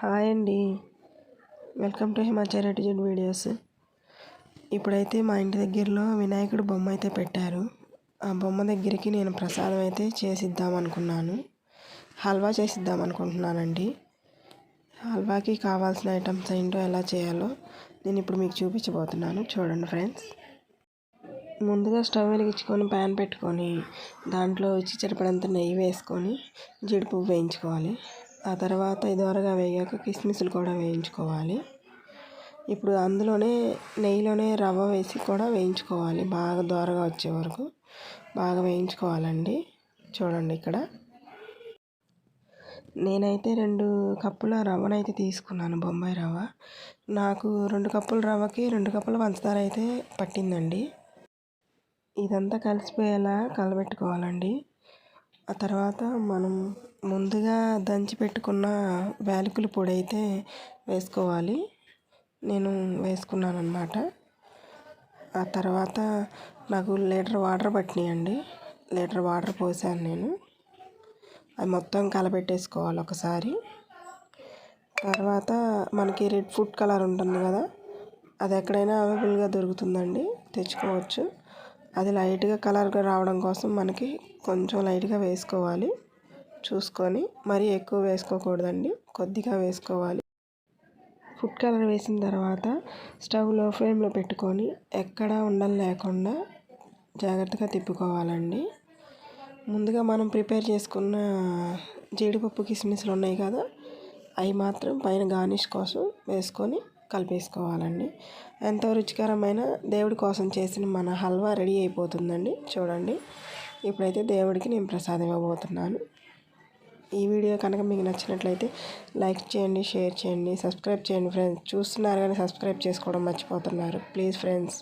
Hi అండి. Welcome to Himachareddy Z videos. ఇప్పుడైతే మా ఇంటి దగ్గరలో వినాయకుడు బొమ్మ అయితే పెట్టారు. ఆ బొమ్మ దగ్గరికి నేను ప్రసాదం అయితే చేసిద్దాం అనుకున్నాను. హల్వా చేసిద్దాం అనుకుంటున్నానండి. హల్వాకి కావాల్సిన ఐటమ్స్ ఏంటో ఎలా చేయాలో నేను ఇప్పుడు మీకు చూపించబోతున్నాను. చూడండి ఫ్రెండ్స్. ముందుగా స్టవ్ వెలిగించుకొని ప్యాన్ పెట్టుకొని దాంట్లో వచ్చి చెరిపడంత నెయ్యి వేసుకొని జీడిపప్పు వేయించుకోవాలి. ఆ తర్వాత ఇదివరగా వేగాక కిస్మిస్లు కూడా వేయించుకోవాలి. ఇప్పుడు అందులోనే నెయ్యిలోనే రవ్వ వేసి కూడా వేయించుకోవాలి. బాగా దోరగా వచ్చే వరకు బాగా వేయించుకోవాలండి. చూడండి ఇక్కడ. నేనైతే రెండు కప్పుల రవ్వనైతే తీసుకున్నాను బొంబాయి రవ్వ. నాకు రెండు కప్పుల రవ్వకి రెండు కప్పుల పంచదార అయితే పట్టిందండి. ఇదంతా కలిసిపోయేలా కలబెట్టుకోవాలండి. ఆ తర్వాత మనం ముందుగా దంచి పెట్టుకున్న వేలుకుల పొడి అయితే వేసుకోవాలి. నేను వేసుకున్నాను అనమాట ఆ తర్వాత నాకు లీటర్ వాటర్ పట్టినాయండి. లీటర్ వాటర్ పోసాను నేను. అది మొత్తం కలపెట్టేసుకోవాలి ఒకసారి. తర్వాత మనకి రెడ్ ఫుడ్ కలర్ ఉంటుంది కదా అది ఎక్కడైనా అవైలబుల్గా దొరుకుతుందండి తెచ్చుకోవచ్చు. అది లైట్గా కలర్గా రావడం కోసం మనకి కొంచెం లైట్గా వేసుకోవాలి. చూసుకొని మరీ ఎక్కువ వేసుకోకూడదండి. కొద్దిగా వేసుకోవాలి. ఫుడ్ కలర్ వేసిన తర్వాత స్టవ్లో ఫ్లేమ్లో పెట్టుకొని ఎక్కడ ఉండలు లేకుండా జాగ్రత్తగా తిప్పుకోవాలండి. ముందుగా మనం ప్రిపేర్ చేసుకున్న జీడిపప్పు కిస్మిస్లు ఉన్నాయి కదా అవి మాత్రం పైన గార్నిష్ కోసం వేసుకొని కలిపేసుకోవాలండి. ఎంతో రుచికరమైన దేవుడి కోసం చేసిన మన హల్వా రెడీ అయిపోతుందండి. చూడండి. ఇప్పుడైతే దేవుడికి నేను ప్రసాదం ఇవ్వబోతున్నాను. ఈ వీడియో కనుక మీకు నచ్చినట్లయితే లైక్ చేయండి షేర్ చేయండి సబ్స్క్రైబ్ చేయండి ఫ్రెండ్స్. చూస్తున్నారు కానీ సబ్స్క్రైబ్ చేసుకోవడం మర్చిపోతున్నారు. Please friends.